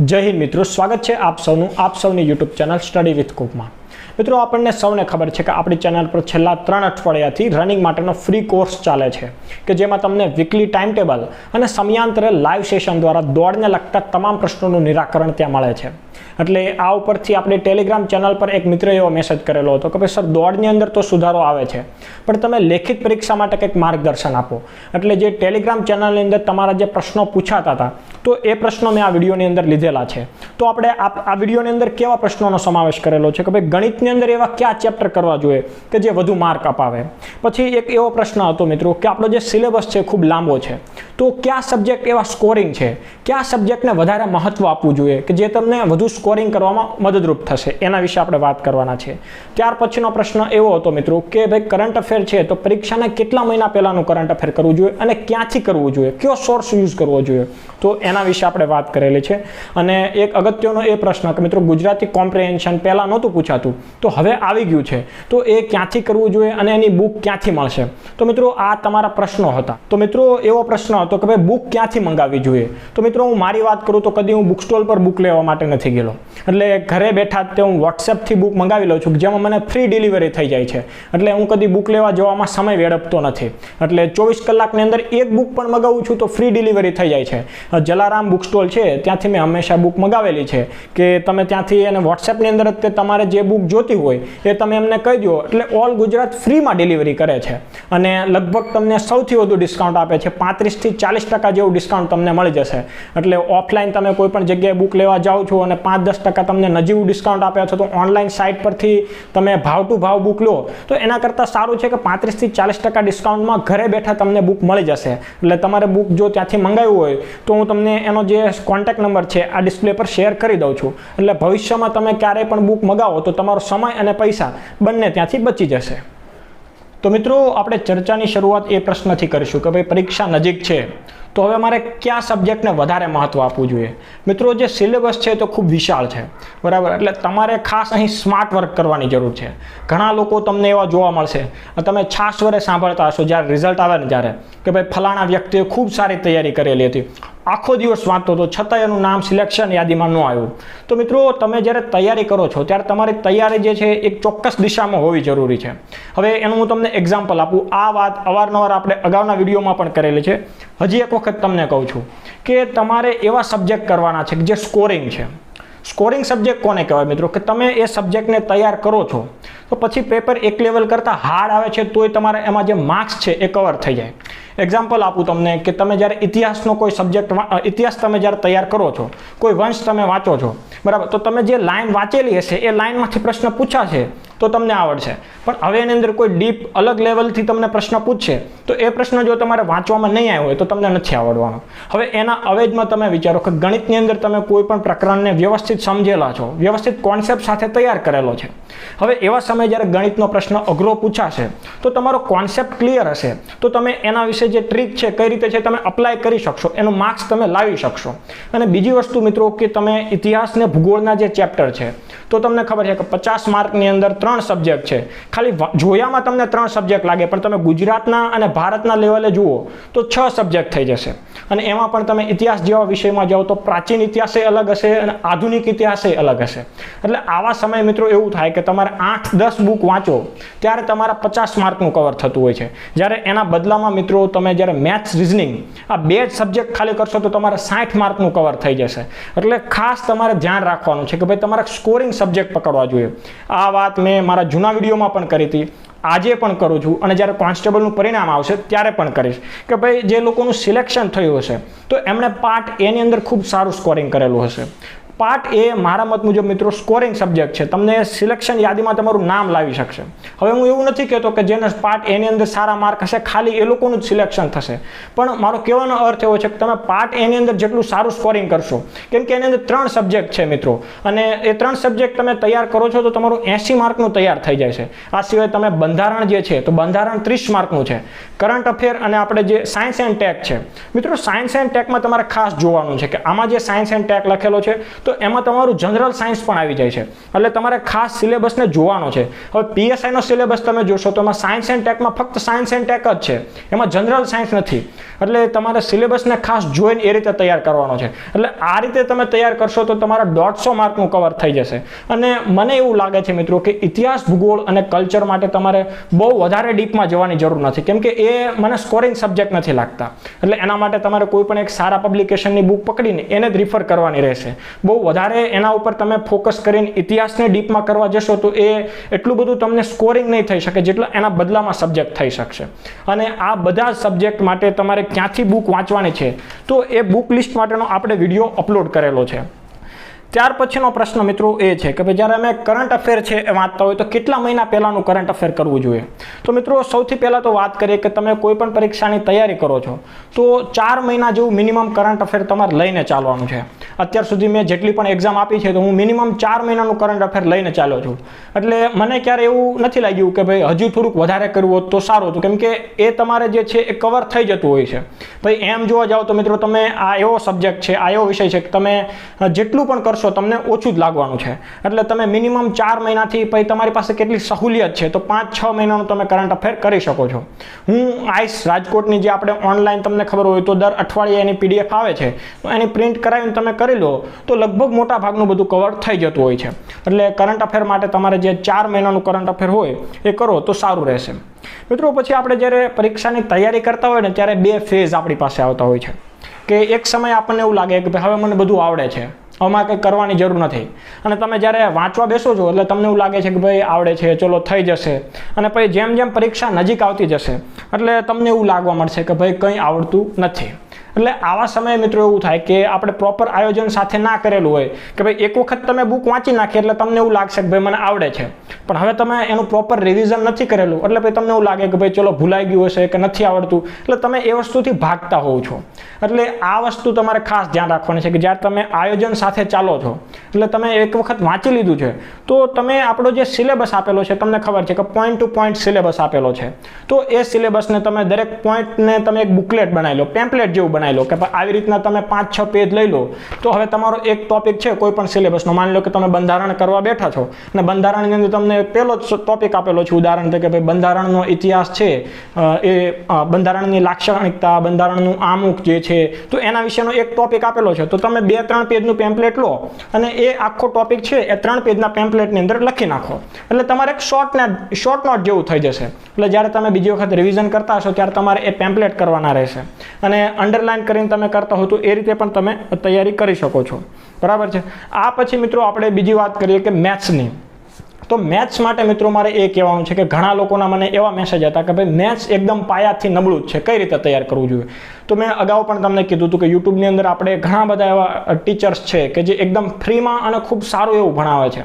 જય હિન્દ મિત્રો, સ્વાગત છે આપ સૌનું, આપ સૌની યુટ્યુબ ચેનલ સ્ટડી વિથ કુકમાં મિત્રો, આપણને સૌને ખબર છે કે આપણી ચેનલ પર છેલ્લા ત્રણ અઠવાડિયાથી રનિંગ માટેનો ફ્રી કોર્સ ચાલે છે, કે જેમાં તમને વીકલી ટાઈમ ટેબલ અને સમયાંતરે લાઈવ સેશન દ્વારા દોડને લગતા તમામ પ્રશ્નોનું નિરાકરણ ત્યાં મળે છે. એટલે આ ઉપરથી આપણે ટેલિગ્રામ ચેનલ પર એક મિત્ર એવો મેસેજ કરેલો હતો કે ભાઈ, સર, દોડની અંદર તો સુધારો આવે છે, પણ તમે લેખિત પરીક્ષા માટે કંઈક માર્ગદર્શન આપો. એટલે જે ટેલિગ્રામ ચેનલની અંદર તમારા જે પ્રશ્નો પૂછાતા હતા, તો એ પ્રશ્નો મેં આ વિડીયોની અંદર લીધેલા છે. તો આપણે આ વિડીયોની અંદર કેવા પ્રશ્નોનો સમાવેશ કરેલો છે કે ભાઈ, ગણિતની અંદર એવા કયા ચેપ્ટર કરવા જોઈએ કે જે વધુ માર્ક અપાવે? પછી એક એવો પ્રશ્ન હતો મિત્રો કે આપણો જે સિલેબસ છે ખૂબ લાંબો છે. તો કયા સબ્જેક્ટ એવા સ્કોરિંગ છે? કયા સબ્જેક્ટને વધારે મહત્વ આપવું જોઈએ? કે જે તમને વધુ સ્કોરિંગ કરવામાં મદદરૂપ થશે. એના વિશે આપણે વાત કરવાના છે. ત્યાર પછીનો પ્રશ્ન એવો હતો મિત્રો કે ભાઈ કરંટ અફેર છે તો પરીક્ષાના કેટલા મહિના પહેલાંનું કરંટ અફેર કરવું જોઈએ અને ક્યાંથી કરવું જોઈએ? કયો સોર્સ યુઝ કરવો જોઈએ? તો એના વિશે આપણે વાત કરેલી છે. અને એક અગત્યનો એ પ્રશ્ન કે મિત્રો ગુજરાતી કોમ્પ્રિહેન્શન પહેલાં નહોતું પૂછાતું. તો હવે આવી ગયું છે. તો એ ક્યાંથી કરવું જોઈએ અને એની બુક ક્યાંથી મળશે? તો મિત્રો આ તમારા પ્રશ્નો હતા. તો મિત્રો એવો પ્રશ્ન હતો કે ભાઈ બુક ક્યાંથી મંગાવવી જોઈએ? તો મિત્રો હું મારી વાત કરું તો કદી હું બુક સ્ટોલ પર બુક લેવા માટે નથી ગયેલો. એટલે ઘરે બેઠા તે હું વોટ્સએપથી બુક મંગાવી લઉં છું જેમાં મને ફ્રી ડિલિવરી થઈ જાય છે. એટલે હું કદી બુક લેવા જવામાં સમય વેડપતો નથી. એટલે ચોવીસ કલાકની અંદર એક બુક પણ મગાવું છું તો ફ્રી ડિલિવરી થઈ જાય છે. જલારામ બુક સ્ટોલ છે, ત્યાંથી મેં હંમેશા બુક મગાવેલી છે, કે તમે ત્યાંથી એને વોટ્સએપની અંદર તે તમારે જે બુક જોતી હોય, એ તમે એમને કહી દો. એટલે ઓલ ગુજરાત ફ્રીમાં ડિલિવરી કરે છે. અને લગભગ તમને સૌથી વધુ ડિસ્કાઉન્ટ આપે છે પાંત્રીસથી ચાલીસ ટકા જેવું ડિસ્કાઉન્ટ તમને મળી જશે. એટલે ઓફલાઈન તમે કોઈ પણ જગ્યાએ બુક લેવા જાઓ છો અને પાંચ દસ ટકા તમને નજીવું ડિસ્કાઉન્ટ આપે છે, તો ઓનલાઈન સાઇટ પરથી તમે ભાવ ટુ ભાવ બુક લો. તો એના કરતાં સારું છે કે પાંત્રીસથી ચાલીસ ટકા ડિસ્કાઉન્ટમાં ઘરે બેઠા તમને બુક મળી જશે. એટલે તમારે બુક જો ત્યાંથી મંગાવ્યું હોય, તો હું તમને એનો જે કોન્ટેક્ટ નંબર છે, આ ડિસ્પ્લે પર શેર કરી દઉં છું. એટલે ભવિષ્યમાં તમે ક્યારેય પણ બુક મગાવો, તો તમારો સમય અને પૈસા બંને ત્યાંથી બચી જશે. તો મિત્રો, આપણે ચર્ચાની શરૂઆત એ પ્રશ્નથી કરીશું કે ભાઈ પરીક્ષા નજીક છે. તો હવે મારે કયા સબ્જેક્ટને વધારે મહત્ત્વ આપવું જોઈએ? મિત્રો, જે સિલેબસ છે તો ખૂબ વિશાળ છે. બરાબર? એટલે તમારે ખાસ અહીં સ્માર્ટ વર્ક કરવાની જરૂર છે. ઘણા લોકો તમને એવા જોવા મળશે. તમે છાસ વરે સાંભળતા હશો, જ્યારે રિઝલ્ટ આવે ને જ્યારે કે ભાઈ ફલાણા વ્યક્તિએ ખૂબ સારી તૈયારી કરેલી હતી. આખો દિવસ વાંચતો હતો છતાં એનું નામ સિલેક્શન યાદીમાં ન આવ્યું. તો મિત્રો, તમે જ્યારે તૈયારી કરો છો, ત્યારે તમારી તૈયારી જે છે એક ચોક્કસ દિશામાં હોવી જરૂરી છે. હવે એનું હું તમને એક્ઝામ્પલ આપું. આ વાત અવારનવાર આપણે અગાઉના વિડીયોમાં પણ કરેલી છે. હજી એક વખત તમને કહું છું કે તમારે એવા સબ્જેક્ટ કરવાના છે જે સ્કોરિંગ છે. સ્કોરિંગ સબ્જેક્ટ કોને કહેવાય મિત્રો? કે તમે એ સબ્જેક્ટને તૈયાર કરો છો, તો પછી પેપર એક લેવલ કરતાં હાર્ડ આવે છે, તોય તમારે એમાં જે માર્ક્સ છે એ કવર થઈ જાય. એક્ઝામ્પલ આપું તમને કે તમે જ્યારે ઇતિહાસનો કોઈ સબ્જેક્ટ ઇતિહાસ તમે જ્યારે તૈયાર કરો છો, કોઈ વંશ તમે વાંચો છો, બરાબર? તો તમે જે લાઇન વાંચેલી હશે, એ લાઇનમાંથી પ્રશ્ન પૂછાશે તો તમને આવડશે. પણ હવે એની અંદર કોઈ ડીપ અલગ લેવલથી તમને પ્રશ્ન પૂછશે તો એ પ્રશ્ન જો તમારે વાંચવામાં નહીં આવ્યો હોય, તો તમને નથી આવડવાનો. હવે એના અવેજમાં તમે વિચારો કે ગણિતની અંદર તમે કોઈ પણ પ્રકરણને વ્યવસ્થિત સમજેલા છો, વ્યવસ્થિત કોન્સેપ્ટ સાથે તૈયાર કરેલો છે. હવે એવા સમયે જ્યારે ગણિતનો પ્રશ્ન અઘરો પૂછાશે, તો તમારો કોન્સેપ્ટ ક્લિયર હશે. તો તમે એના વિશે જે ટ્રીક છે, કઈ રીતે છે, તમે અપ્લાય કરી શકશો, એનું માર્ક્સ તમે લાવી શકશો. અને બીજી વસ્તુ મિત્રો, કે તમે ઇતિહાસ ને ભૂગોળના જે ચેપ્ટર છે, તો તમને ખબર છે કે પચાસ માર્કની અંદર ત્રણ સબ્જેક્ટ છે. ખાલી જોયામાં તમને ત્રણ સબ્જેક્ટ લાગે, પણ તમે ગુજરાતના અને ભારતના લેવલે જુઓ, તો છ સબ્જેક્ટ થઈ જશે. અને એમાં પણ તમે ઇતિહાસ જેવા વિષયમાં જાઓ તો પ્રાચીન ઇતિહાસે અલગ હશે અને આધુનિક ઇતિહાસે અલગ હશે. એટલે આવા સમયે મિત્રો એવું થાય કે તમારે આઠ, દસ બુક વાંચો, ત્યારે તમારા પચાસ માર્કનું કવર થતું હોય છે. જ્યારે એના બદલામાં મિત્રો તમે જ્યારે મેથ્સ રિઝનિંગ આ બે જ સબ્જેક્ટ ખાલી કરશો તો તમારે સાઠ માર્કનું કવર થઈ જશે. એટલે ખાસ તમારે ધ્યાન રાખવાનું છે કે ભાઈ તમારે સ્કોરિંગ સબ્જેક્ટ પકડવા જોઈએ. આ વાત મેં મારા જૂના વિડીયોમાં પણ કરી હતી. આજે પણ કરું છું અને જ્યારે કોન્સ્ટેબલનું પરિણામ આવશે ત્યારે પણ કરીશ. કે ભાઈ જે લોકોનું સિલેક્શન થયું હશે, તો એમણે પાર્ટ એની અંદર ખૂબ સારું સ્કોરિંગ કરેલું હશે. પાર્ટ એ મારા મત મુજબ મિત્રો સ્કોરિંગ સબ્જેક્ટ છે. તમને સિલેક્શન યાદીમાં તમારું નામ લાવી શકશે. હવે હું એવું નથી કહેતો કે જેને પાર્ટ એની અંદર સારા માર્ક હશે, ખાલી એ લોકોનું જ સિલેક્શન થશે. પણ મારો કહેવાનો અર્થ એવો છે કે તમે પાર્ટ એની અંદર જેટલું સારું સ્કોરિંગ કરશો, કેમ કે એની અંદર ત્રણ સબ્જેક્ટ છે મિત્રો. અને એ ત્રણ સબ્જેક્ટ તમે તૈયાર કરો છો તો તમારું એંસી માર્કનું તૈયાર થઈ જાય છે. આ સિવાય તમે બંધારણ જે છે તો બંધારણ ત્રીસ માર્કનું છે. કરંટ અફેર અને આપણે જે સાયન્સ એન્ડ ટેક છે. મિત્રો સાયન્સ એન્ડ ટેકમાં તમારે ખાસ જોવાનું છે કે આમાં જે સાયન્સ એન્ડ ટેક લખેલો છે તો એમાં તમારું જનરલ સાયન્સ પણ આવી જાય છે. એટલે તમારે ખાસ સિલેબસને જોવાનો છે. હવે પીએસઆઈનો સિલેબસ તમે જોશો તો એમાં સાયન્સ એન્ડ ટેકમાં ફક્ત સાયન્સ એન્ડ ટેક જ છે. એમાં જનરલ સાયન્સ નથી. એટલે તમારે સિલેબસને ખાસ જોઈને એ રીતે તૈયાર કરવાનો છે. એટલે આ રીતે તમે તૈયાર કરશો તો તમારા દોઢસો માર્કનું કવર થઈ જશે. અને મને એવું લાગે છે મિત્રો કે ઇતિહાસ, ભૂગોળ અને કલ્ચર માટે તમારે બહુ વધારે ડીપમાં જવાની જરૂર નથી. કેમ કે એ મને સ્કોરિંગ સબ્જેક્ટ નથી લાગતા. એટલે એના માટે તમારે કોઈ પણ એક સારા પબ્લિકેશનની બુક પકડીને એને જ રિફર કરવાની રહેશે. બહુ વધારે એના ઉપર તમે ફોકસ કરીને ઇતિહાસને ડીપમાં કરવા જશો તો એ એટલું બધું તમને સ્કોરિંગ નહીં થઈ શકે જેટલા એના બદલામાં સબ્જેક્ટ થઈ શકશે. અને આ બધા સબ્જેક્ટ માટે તમારે ક્યાંથી બુક વાંચવાની છે? તો એ બુક લિસ્ટ માટેનો આપણે વીડિયો અપલોડ કરેલો છે. ત્યાર પછીનો પ્રશ્ન મિત્રો એ છે કે ભાઈ જ્યારે અમે કરંટ અફેર છે એ વાંચતા હોય તો કેટલા મહિના પહેલાંનું કરંટ અફેર કરવું જોઈએ? તો મિત્રો સૌથી પહેલાં તો વાત કરીએ કે તમે કોઈ પણ પરીક્ષાની તૈયારી કરો છો, તો ચાર મહિના જેવું મિનિમમ કરંટ અફેર તમારે લઈને ચાલવાનું છે. અત્યાર સુધી મેં જેટલી પણ એક્ઝામ આપી છે તો હું મિનિમમ ચાર મહિનાનું કરંટ અફેર લઈને ચાલ્યો છું. એટલે મને ક્યારે એવું નથી લાગ્યું કે ભાઈ હજુ થોડુંક વધારે કરવું હોત તો સારું હતું. કેમ કે એ તમારે જે છે એ કવર થઈ જતું હોય છે. ભાઈ એમ જોવા જાઓ તો મિત્રો તમે આ એવો સબ્જેક્ટ છે, આ એવો વિષય છે કે તમે જેટલું પણ કરશો કરશો, તમને ઓછું જ લાગવાનું છે. એટલે તમે મિનિમમ ચાર મહિનાથી પછી તમારી પાસે કેટલી સહુલિયત છે, તો પાંચ, છ મહિનાનું તમે કરંટ અફેર કરી શકો છો. હું આઈસ રાજકોટની જે આપણે ઓનલાઈન તમને ખબર હોય તો દર અઠવાડિયે એની પીડીએફ આવે છે. તો એની પ્રિન્ટ કરાવીને તમે કરી લો, તો લગભગ મોટા ભાગનું બધું કવર થઈ જતું હોય છે. એટલે કરંટ અફેર માટે તમારે જે ચાર મહિનાનું કરંટ અફેર હોય, એ કરો, તો સારું રહેશે. મિત્રો, પછી આપણે જ્યારે પરીક્ષાની તૈયારી કરતા હોય ને, ત્યારે બે ફેઝ આપણી પાસે આવતા હોય છે. કે એક સમય આપણને એવું લાગે કે હવે મને બધું આવડે છે. આમાં કંઈ કરવાની જરૂર નથી. અને તમે જ્યારે વાંચવા બેસો છો, એટલે તમને એવું લાગે છે કે ભાઈ આવડે છે, ચલો થઈ જશે. અને પછી જેમ જેમ પરીક્ષા નજીક આવતી જશે, એટલે તમને એવું લાગવા મળશે કે ભાઈ કંઈ આવડતું નથી. એટલે આવા સમયે મિત્રો એવું થાય કે આપણે પ્રોપર આયોજન સાથે ના કરેલું હોય કે ભાઈ એક વખત તમે બુક વાંચી નાખી એટલે તમને એવું લાગશે કે ભાઈ મને આવડે છે. પણ હવે તમે એનું પ્રોપર રિવિઝન નથી કરેલું, એટલે ભાઈ તમને એવું લાગે કે ભાઈ ચલો ભૂલાઈ ગયું હશે કે નથી આવડતું, એટલે તમે એ વસ્તુથી ભાગતા હોવ છો. એટલે આ વસ્તુ તમારે ખાસ ધ્યાન રાખવાની છે કે જ્યારે તમે આયોજન સાથે ચાલો છો, એટલે તમે એક વખત વાંચી લીધું છે, તો તમે આપણો જે સિલેબસ આપેલો છે, તમને ખબર છે કે પોઈન્ટ ટુ પોઈન્ટ સિલેબસ આપેલો છે. તો એ સિલેબસને તમે દરેક પોઈન્ટને તમે એક બુકલેટ બનાવી લો પેમ્પલેટ જેવું બનાવી લો કે આવી રીતના તમે પાંચ, છ પેજ લઈ લો, તો હવે તમારો એક ટોપિક છે, કોઈ પણ સિલેબસનો માની લો કે તમે બંધારણ કરવા બેઠા છો, અને બંધારણની અંદર તમને પહેલો જ ટોપિક આપેલો છે, ઉદાહરણ તરીકે ભાઈ બંધારણનો ઇતિહાસ છે એ બંધારણની લાક્ષણિકતા, બંધારણનું આમુખ જે છે, તો એના વિશેનો એક ટોપિક આપેલો છે. તો તમે બે, ત્રણ પેજનું પેમ્પલેટ લો, અને એ આખો ટોપિક છે, એ ત્રણ પેજના પેમ્પલેટની અંદર લખી નાખો. એટલે તમારે એક શોર્ટ શોર્ટ નોટ જેવું થઈ જશે. એટલે જ્યારે તમે બીજી વખત રિવિઝન કરતા હશો, ત્યારે તમારે એ પેમ્પલેટ કરવાના રહેશે. અને અંડરલાઇન કરીને તમે કરતા હો તો એ રીતે પણ તમે તૈયારી કરી શકો છો. બરાબર છે? આ પછી મિત્રો આપણે બીજી વાત કરીએ કે મેથ્સની. તો મેથ્સ માટે મિત્રો મારે એ કહેવાનું છે કે ઘણા લોકોના મને એવા મેસેજ હતા કે ભાઈ મેથ્સ એકદમ પાયાથી નબળું જ છે. કઈ રીતે તૈયાર કરવું જોઈએ? તો મેં અગાઉ પણ તમને કીધું હતું કે યુટ્યુબની અંદર આપણે ઘણા બધા એવા ટીચર્સ છે કે જે એકદમ ફ્રીમાં અને ખૂબ સારું એવું ભણાવે છે.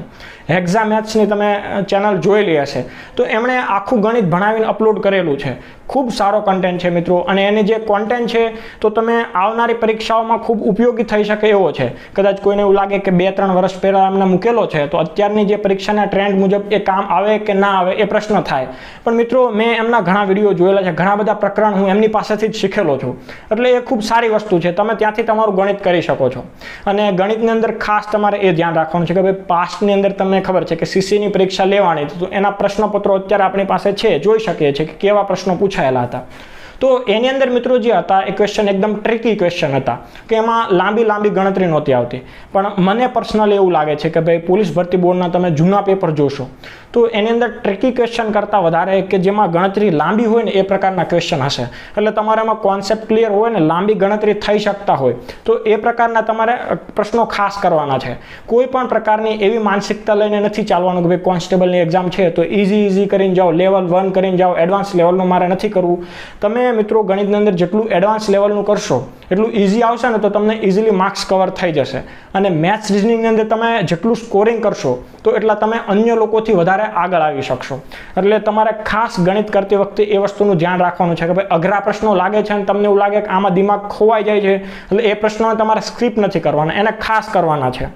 હેક્ઝા મેથ્સની તમે ચેનલ જોયેલી હશે. તો એમણે આખું ગણિત ભણાવીને અપલોડ કરેલું છે. ખૂબ સારો કન્ટેન્ટ છે મિત્રો. અને એની જે કોન્ટેન્ટ છે, તો તમે આવનારી પરીક્ષાઓમાં ખૂબ ઉપયોગી થઈ શકે એવો છે. કદાચ કોઈને એવું લાગે કે બે ત્રણ વર્ષ પહેલાં એમને મૂકેલો છે, તો અત્યારની જે પરીક્ષાના ટ્રેન્ડ મુજબ એ કામ આવે કે ના આવે એ પ્રશ્ન થાય. પણ મિત્રો, મેં એમના ઘણા વીડિયો જોયેલા છે. ઘણા બધા પ્રકરણ હું એમની પાસેથી જ શીખેલો છું. એટલે એ ખૂબ સારી વસ્તુ છે. તમે ત્યાંથી તમારું ગણિત કરી શકો છો. અને ગણિતની અંદર ખાસ તમારે એ ધ્યાન રાખવાનું છે કે ભાઈ પાસ્ટની અંદર તમને ખબર છે કે સીસીની પરીક્ષા લેવાની તો એના પ્રશ્નપત્રો અત્યારે આપણી પાસે છે. જોઈ શકીએ છીએ કે કેવા પ્રશ્નો પૂછાયેલા હતા. તો એની અંદર મિત્રો જે હતા, એ ક્વેશ્ચન એકદમ ટ્રિકી ક્વેશ્ચન હતા, કે એમાં લાંબી લાંબી ગણતરી નહોતી આવતી. પણ મને પર્સનલી એવું લાગે છે કે ભાઈ, પોલીસ ભરતી બોર્ડના તમે જૂના પેપર જોશો, તો એની અંદર ટ્રિકી ક્વેશ્ચન કરતાં વધારે કે જેમાં ગણતરી લાંબી હોય ને એ પ્રકારના ક્વેશ્ચન હશે. એટલે તમારે એમાં કોન્સેપ્ટ ક્લિયર હોય ને લાંબી ગણતરી થઈ શકતા હોય, તો એ પ્રકારના તમારે પ્રશ્નો ખાસ કરવાના છે. કોઈ પણ પ્રકારની એવી માનસિકતા લઈને નથી ચાલવાનું કે ભાઈ કોન્સ્ટેબલની એક્ઝામ છે, તો ઇઝી ઇઝી કરીને જાઓ લેવલ વન કરીને જાઓ એડવાન્સ લેવલનું મારે નથી કરવું. તમે મિત્રો ગણિતની અંદર જેટલું એડવાન્સ લેવલનું કરશો, એટલું ઇઝી આવશે ને તો તમને ઇઝીલી માર્ક્સ કવર થઈ જશે. અને મેથ્સ રિઝનિંગની અંદર તમે જેટલું સ્કોરિંગ કરશો, તો એટલા તમે અન્ય લોકોથી વધારે આગળ આવી શકશો. એટલે તમારે ખાસ ગણિત કરતી વખતે એ વસ્તુનું ધ્યાન રાખવાનું છે કે ભાઈ અઘરા પ્રશ્નો લાગે છે અને તમને એવું લાગે કે આમાં દિમાગ ખોવાઈ જાય છે, એટલે એ પ્રશ્નોને તમારે સ્ક્રિપ્ટ નથી કરવાના, એને ખાસ કરવાના છે.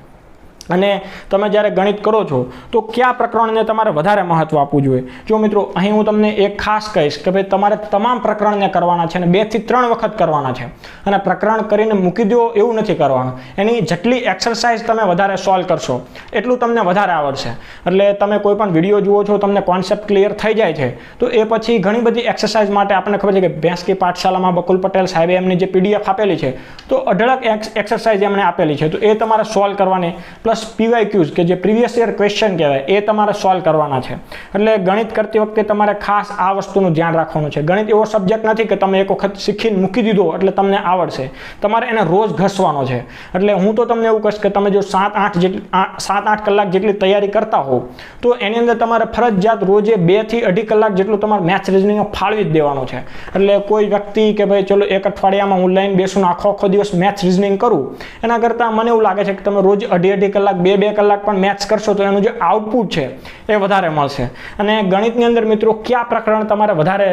અને તમે જ્યારે ગણિત કરો છો, તો કયા પ્રકરણને તમારે વધારે મહત્ત્વ આપવું જોઈએ? જો મિત્રો, અહીં હું તમને એક ખાસ કહીશ કે ભાઈ તમારે તમામ પ્રકરણને કરવાના છે અને બેથી ત્રણ વખત કરવાના છે. અને પ્રકરણ કરીને મૂકી દો એવું નથી કરવાનું. એની જેટલી એક્સરસાઇઝ તમે વધારે સોલ્વ કરશો, એટલું તમને વધારે આવડશે. એટલે તમે કોઈ પણ વીડિયો જુઓ છો, તમને કોન્સેપ્ટ ક્લિયર થઈ જાય છે, તો એ પછી ઘણી બધી એક્સરસાઇઝ માટે આપણને ખબર છે કે ભેંસકી પાઠશાલામાં બકુલ પટેલ સાહેબે એમની જે પીડીએફ આપેલી છે, તો અઢળક એક્સરસાઇઝ એમણે આપેલી છે. તો એ તમારે સોલ્વ કરવાની. પ્લસ પીવાય ક્યુઝ કે જે પ્રીવિયસ યર ક્વેશ્ચન કહેવાય, એ તમારે સોલ્વ કરવાના છે. એટલે ગણિત કરતી વખતે તમારે ખાસ આ વસ્તુનું ધ્યાન રાખવાનું છે. ગણિત એવો સબ્જેક્ટ નથી કે તમે એક વખત શીખીને મૂકી દીધો એટલે તમને આવડશે. તમારે એને રોજ ઘસવાનો છે. એટલે હું તો તમને એવું કહીશ કે તમે જો સાત, આઠ જેટલી સાત, આઠ કલાક જેટલી તૈયારી કરતા હો તો એની અંદર તમારે ફરજિયાત રોજે બેથી અઢી કલાક જેટલું તમારે મેથ્સ રિઝનિંગ ફાળવી જ દેવાનું છે. એટલે કોઈ વ્યક્તિ કે ભાઈ, ચલો, એક અઠવાડિયામાં હું લઈને બેસું આખો આખો દિવસ મેથ્સ રિઝનિંગ કરું, એના કરતાં મને એવું લાગે છે કે તમે રોજ અઢી અઢી કલાક બે બે કલાક પણ મેથ્સ કરશો તો એનું જે આઉટપુટ છે એ વધારે મળશે. અને ગણિતની અંદર મિત્રો, કયા પ્રકરણ તમારે વધારે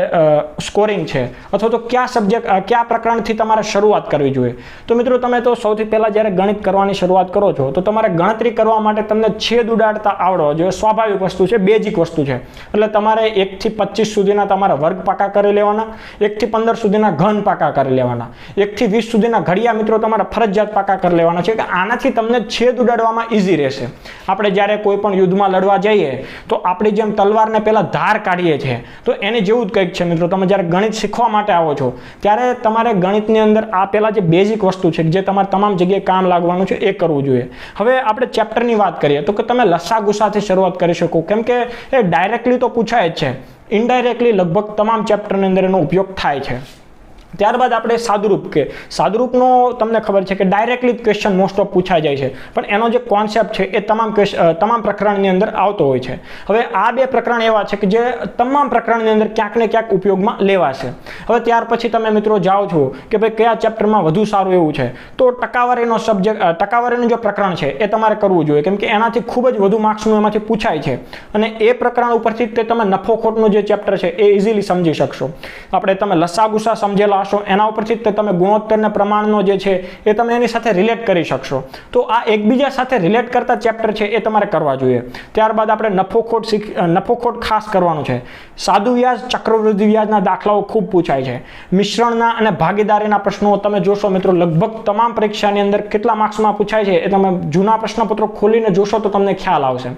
સ્કોરિંગ છે? અથવા તો કયા સબ્જેક્ટ કયા પ્રકરણથી તમારે શરૂઆત કરવી જોઈએ? તો મિત્રો, તમે તો સૌથી પહેલાં જ્યારે ગણિત કરવાની શરૂઆત કરો છો, તો તમારે ગણતરી કરવા માટે તમને છેદ ઉડાડતા આવડો જોઈએ સ્વાભાવિક વસ્તુ છે, બેઝિક વસ્તુ છે. એટલે તમારે એકથી પચીસ સુધીના તમારા વર્ગ પાકા કરી લેવાના, એકથી પંદર સુધીના ઘન પાકા કરી લેવાના, એકથી વીસ સુધીના ઘડિયા મિત્રો તમારે ફરજિયાત પાકા કરી લેવાના છે. કે આનાથી તમને છેદ ઉડાડવામાં ઇઝી રહેશે. આપણે જ્યારે કોઈ પણ યુદ્ધમાં લડવા જઈએ, તો આપણી જેમ તલવારને પહેલાં ધાર કાઢીએ છીએ. તો એને જેવું જ કંઈક છે મિત્રો, તમે જ્યારે ગણિત શીખવા માટે આવો છો, ત્યારે તમારે ગણિતની અંદર આ પહેલાં જે બેઝિક વસ્તુ છે, જે તમારે તમામ જગ્યાએ કામ લાગવાનું છે, એ કરવું જોઈએ. હવે આપણે ચેપ્ટરની વાત કરીએ, તો કે તમે લસા ગુસ્સાથી શરૂઆત કરી શકો. કેમ કે એ ડાયરેક્ટલી તો પૂછાય જ છે. ઇનડાયરેક્ટલી લગભગ તમામ ચેપ્ટરની અંદર એનો ઉપયોગ થાય છે. ત્યારબાદ આપણે સાદુરૂપ કે સાદુરૂપનો તમને ખબર છે કે ડાયરેક્ટલી ક્વેશ્ચન મોસ્ટ ઓફ પૂછાઈ જાય છે. પણ એનો જે કોન્સેપ્ટ છે એ તમામ તમામ પ્રકરણની અંદર આવતો હોય છે. હવે આ બે પ્રકરણ એવા છે કે જે તમામ પ્રકરણની અંદર ક્યાંક ને ક્યાંક ઉપયોગમાં લેવાશે. હવે ત્યાર પછી તમે મિત્રો જાઓ છો કે ભાઈ કયા ચેપ્ટરમાં વધુ સારું એવું છે. તો ટકાવારીનો સબ્જેક્ટ ટકાવારીનું જે પ્રકરણ છે એ તમારે કરવું જોઈએ. કેમ કે એનાથી ખૂબ જ વધુ માર્ક્સનું એમાંથી પૂછાય છે. અને એ પ્રકરણ ઉપરથી તે તમે નફો ખોટનું જે ચેપ્ટર છે એ ઇઝીલી સમજી શકશો. આપણે તમે લસા ગુસા સમજેલા હશો એના ઉપરથી તમે ગુણોત્તરને પ્રમાણનો જે છે એ તમે એની સાથે રિલેટ કરી શકશો. તો આ એકબીજા સાથે રિલેટ કરતા ચેપ્ટર છે એ તમારે કરવા જોઈએ. ત્યારબાદ આપણે નફોખોટ શીખ નફોખોટ ખાસ કરવાનું છે. સાદુ વ્યાજ, ચક્રવૃદ્ધિ વ્યાજના દાખલાઓ ખૂબ પૂછાય છે. મિશ્રણના અને ભાગીદારીના પ્રશ્નો તમે જોશો મિત્રો, લગભગ તમામ પરીક્ષાની અંદર કેટલા માર્ક્સમાં પૂછાય છે એ તમે જૂના પ્રશ્નપત્રો ખોલીને જોશો તો તમને ખ્યાલ આવશે.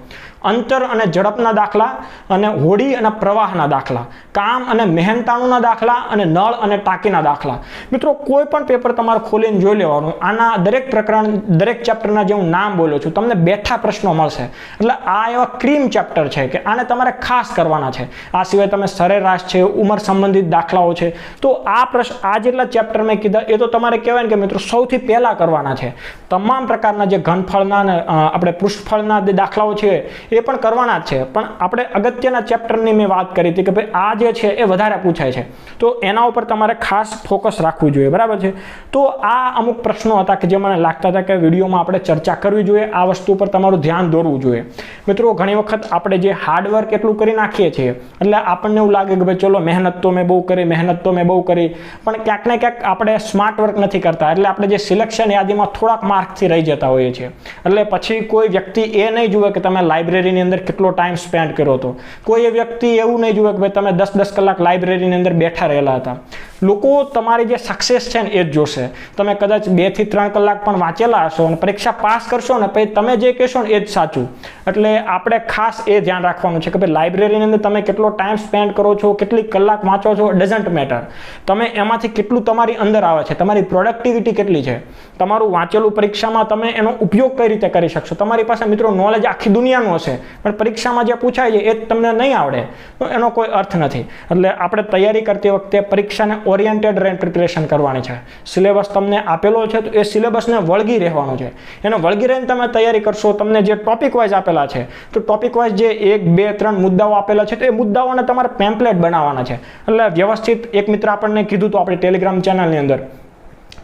અંતર અને ઝડપના દાખલા અને હોડી અને પ્રવાહના દાખલા, કામ અને મહેનતાણુના દાખલા અને નળ અને ટાંકીના દાખલા. મિત્રો, કોઈ પણ પેપર તમારે ખોલીને જોઈ લેવાનું. આના દરેક પ્રકરણ, દરેક ચેપ્ટરના જે હું નામ બોલું છું, તમને બેઠા પ્રશ્નો મળશે. એટલે આ એવા ક્રીમ ચેપ્ટર છે કે આને તમારે ખાસ કરવાના છે. આ સિવાય તમે સરેરાશ છે, ઉંમર સંબંધિત દાખલાઓ છે. તો આ પ્રશ્ન આ જેટલા ચેપ્ટર મેં કીધા, એ તો તમારે કહેવાય ને કે મિત્રો, સૌથી પહેલાં કરવાના છે. તમામ પ્રકારના જે ઘનફળના આપણે પૃષ્ઠફળના જે દાખલાઓ છે, એ પણ કરવાના જ છે. પણ આપણે અગત્યના ચેપ્ટરની મેં વાત કરી હતી કે ભાઈ આ જે છે, એ વધારે પૂછાય છે. તો એના ઉપર તમારે ખાસ ફોકસ રાખવું જોઈએ. બરાબર છે? તો આ અમુક પ્રશ્નો હતા કે જે મને લાગતા હતા કે વિડીયોમાં આપણે ચર્ચા કરવી જોઈએ. આ વસ્તુ પર તમારું ધ્યાન દોરવું જોઈએ. મિત્રો, ઘણી વખત આપણે જે હાર્ડવર્ક એટલું કરી નાખીએ છીએ, એટલે આપણને એવું લાગે કે ભાઈ, ચલો, મહેનત તો મેં બહુ કરી, મહેનત તો મેં બહુ કરી. પણ ક્યાંક ને ક્યાંક આપણે સ્માર્ટ વર્ક નથી કરતા. એટલે આપણે જે સિલેક્શન યાદીમાં થોડાક માર્કથી રહી જતા હોઈએ છીએ. એટલે પછી કોઈ વ્યક્તિ એ નહીં જુએ કે તમે લાઇબ્રેરીની અંદર કેટલો ટાઈમ સ્પેન્ડ કર્યો હતો. કોઈ વ્યક્તિ એવું નહીં જુએ કે ભાઈ, તમે દસ દસ કલાક લાઇબ્રેરીની અંદર બેઠા રહેલા હતા. લોકો તમારી જે સક્સેસ છે ને એ જ જોશે. તમે કદાચ બેથી ત્રણ કલાક પણ વાંચેલા હશો અને પરીક્ષા પાસ કરશો ને પછી તમે જે કહેશો ને એ જ સાચું. એટલે આપણે ખાસ એ ધ્યાન રાખવાનું છે કે ભાઈ લાઇબ્રેરીની અંદર તમે કેટલો ટાઈમ સ્પેન્ડ કરો છો, કેટલી કલાક વાંચો છો ડઝન્ટ મેટર તમે એમાંથી કેટલું તમારી અંદર આવે છે, તમારી પ્રોડક્ટિવિટી કેટલી છે. તમારું વાંચેલું પરીક્ષામાં તમે એનો ઉપયોગ કઈ રીતે કરી શકશો? તમારી પાસે મિત્રો નોલેજ આખી દુનિયાનું હશે, પણ પરીક્ષામાં જે પૂછાય છે એ તમને નહીં આવડે. તો એનો કોઈ અર્થ નથી. એટલે આપણે તૈયારી કરતી વખતે પરીક્ષાને ઓરિએન્ટેડ પ્રિપરેશન કરવાની છે. સિલેબસ તમને આપેલો છે તો એ સિલેબસને વળગી રહેવાનો છે. એને વળગી રહીને તમે તૈયારી કરશો, તમને જે ટોપિક વાઇઝ આપેલા છે, તો ટોપિક વાઇઝ જે એક, બે, ત્રણ મુદ્દાઓ આપેલા છે, તો એ મુદ્દાઓને તમારે પેમ્પલેટ બનાવવાના છે. એટલે વ્યવસ્થિત એક મિત્ર આપણને કીધું હતું આપણી ટેલિગ્રામ ચેનલની અંદર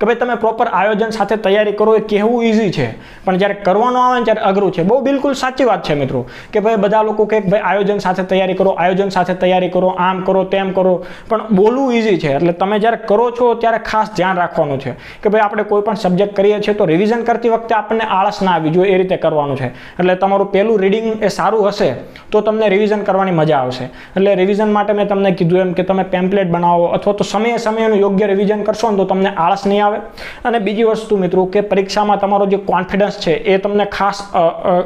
કે ભાઈ તમે પ્રોપર આયોજન સાથે તૈયારી કરો એ કહેવું ઇઝી છે. પણ જ્યારે કરવાનું આવે ને ત્યારે અઘરું છે. બહુ બિલકુલ સાચી વાત છે મિત્રો. કે ભાઈ બધા લોકો કે ભાઈ આયોજન સાથે તૈયારી કરો, આયોજન સાથે તૈયારી કરો, આમ કરો, તેમ કરો. પણ બોલવું ઇઝી છે. એટલે તમે જ્યારે કરો છો ત્યારે ખાસ ધ્યાન રાખવાનું છે. કે ભાઈ આપણે કોઈ પણ સબ્જેક્ટ કરીએ છીએ તો રિવિઝન કરતી વખતે આપણને આળસ ના આવી જોઈએ એ રીતે કરવાનું છે. એટલે તમારું પહેલું રીડિંગ એ સારું હશે તો તમને રિવિઝન કરવાની મજા આવશે. એટલે રિવિઝન માટે મેં તમને કીધું એમ કે તમે પેમ્પલેટ બનાવો અથવા તો સમયે સમયનું યોગ્ય રિવિઝન કરશો ને તો તમને આળસ નહીં આવે અને બીજી વસ્તુ મિત્રો કે પરીક્ષામાં તમારો જે કોન્ફિડન્સ છે એ તમને ખાસ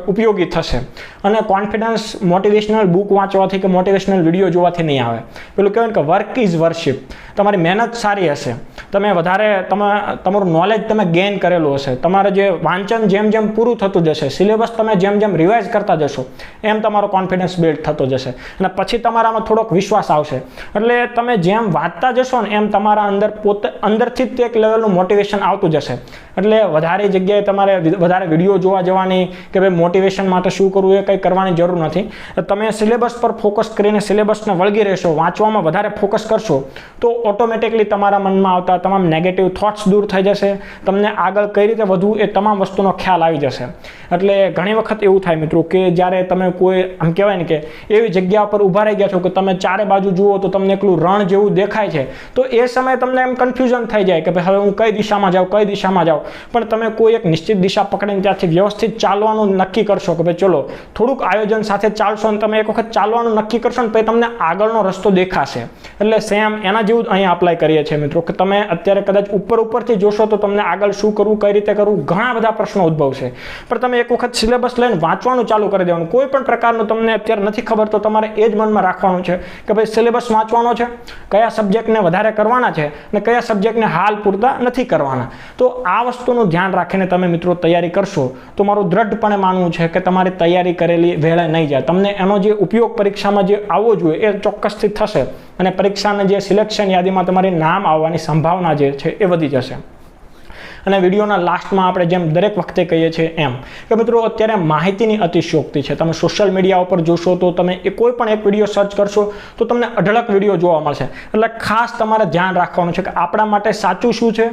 ઉપયોગી થશે. અને કોન્ફિડન્સ મોટિવેશનલ બુક વાંચવાથી કે મોટિવેશનલ વીડિયો જોવાથી નહીં આવે. પેલું કહેવાય કે વર્ક ઇઝ વર્શિપ તમારી મહેનત સારી હશે. તમે વધારે તમે, તમારું નોલેજ તમે ગેઇન કરેલું હશે. તમારે જે વાંચન જેમ જેમ પૂરું થતું જશે સિલેબસ તમે જેમ જેમ રિવાઇઝ કરતા જશો, એમ તમારો કોન્ફિડન્સ બિલ્ડ થતો જશે. અને પછી તમારામાં થોડોક વિશ્વાસ આવશે. એટલે તમે જેમ વાંચતા જશો ને એમ તમારા અંદર પોતે, અંદરથી જ એક લેવલનું મોટિવેશન આવતું જશે. એટલે વધારે જગ્યાએ તમારે વધારે વીડિયો જોવા જવાની કે ભાઈ મોટિવેશન માટે શું કરવું એ કંઈ કરવાની જરૂર નથી. તમે સિલેબસ પર ફોકસ કરીને સિલેબસને વળગી રહેશો, વાંચવામાં વધારે ફોકસ કરશો, તો ઓટોમેટિકલી તમારા મનમાં આવતા તમામ નેગેટિવ થોટ્સ દૂર થઈ જશે. તમને આગળ કઈ રીતે વધવું એ તમામ વસ્તુનો ખ્યાલ આવી જશે. એટલે ઘણી વખત એવું થાય મિત્રો કે જ્યારે તમે કોઈ, આમ કહેવાય ને કે એવી જગ્યા પર ઊભા રહી ગયા છો કે તમે ચારે બાજુ જુઓ તો તમને એકલું રણ જેવું દેખાય છે, તો એ સમયે તમને એમ કન્ફ્યુઝન થઈ જાય કે ભાઈ હવે હું કઈ દિશામાં જાઉં, કઈ દિશામાં જાઉં. પણ તમે કોઈ એક નિશ્ચિત દિશા પકડીને ત્યાંથી વ્યવસ્થિત ચાલવાનું નક્કી કરશો કે ભાઈ ચલો, થોડુંક આયોજન સાથે ચાલશો અને તમે એક વખત ચાલવાનું નક્કી કરશો ને પછી તમને આગળનો રસ્તો દેખાશે. એટલે સેમ એના જેવું જ અહીંયા અપ્લાય કરીએ છીએ મિત્રો. કે તમે અત્યારે કદાચ ઉપર ઉપરથી જોશો તો તમને આગળ શું કરવું, કઈ રીતે કરવું, ઘણા બધા પ્રશ્નો ઉદ્ભવશે. પણ તમે એક વખત સિલેબસ લઈને વાંચવાનું ચાલુ કરી દેવાનું. કોઈ પણ પ્રકારનું તમને અત્યારે નથી ખબર તો તમારે એ જ મનમાં રાખવાનું છે કે ભાઈ સિલેબસ વાંચવાનો છે, કયા સબ્જેક્ટને વધારે કરવાના છે અને કયા સબ્જેક્ટને હાલ પૂરતા નથી કરવાના. તો આ વસ્તુનું ધ્યાન રાખીને તમે મિત્રો તૈયારી કરશો તો મારું દ્રઢપણે માનવું છે કે તમારી તૈયારી કરેલી વેળા નહીં જાય. તમને એનો જે ઉપયોગ પરીક્ષામાં જે આવવો જોઈએ એ ચોક્કસથી થશે. અને પરીક્ષાના જે સિલેક્શન યાદીમાં તમારી નામ આવવાની સંભાવના જે છે એ વધી જશે. અને વિડીયોના લાસ્ટમાં આપણે જેમ દરેક વખતે કહીએ છીએ એમ કે મિત્રો, અત્યારે માહિતીની અતિશયોક્તિ છે. તમે સોશિયલ મીડિયા ઉપર જોશો તો તમે એ કોઈ પણ એક વીડિયો સર્ચ કરશો તો તમને અઢળક વીડિયો જોવા મળશે. એટલે ખાસ તમારે ધ્યાન રાખવાનું છે કે આપણા માટે સાચું શું છે,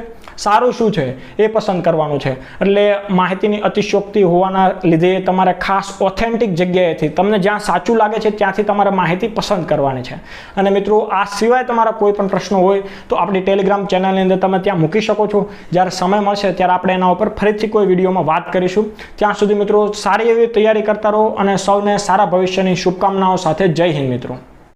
સારું શું છે એ પસંદ કરવાનું છે. એટલે માહિતીની અતિશયોક્તિ હોવાના લીધે તમારે ખાસ ઓથેન્ટિક જગ્યાએથી તમને જ્યાં સાચું લાગે છે ત્યાંથી તમારે માહિતી પસંદ કરવાની છે. અને મિત્રો, આ સિવાય તમારા કોઈ પણ પ્રશ્નો હોય તો આપણી ટેલિગ્રામ ચેનલની અંદર તમે ત્યાં મૂકી શકો છો. જ્યારે સમય મળશે ત્યારે આપણે એના ઉપર ફરીથી કોઈ વિડીયોમાં વાત કરીશું. ત્યાં સુધી મિત્રો સારી એવી તૈયારી કરતા રહો અને સૌને સારા ભવિષ્યની શુભકામનાઓ સાથે જય હિન્દ મિત્રો.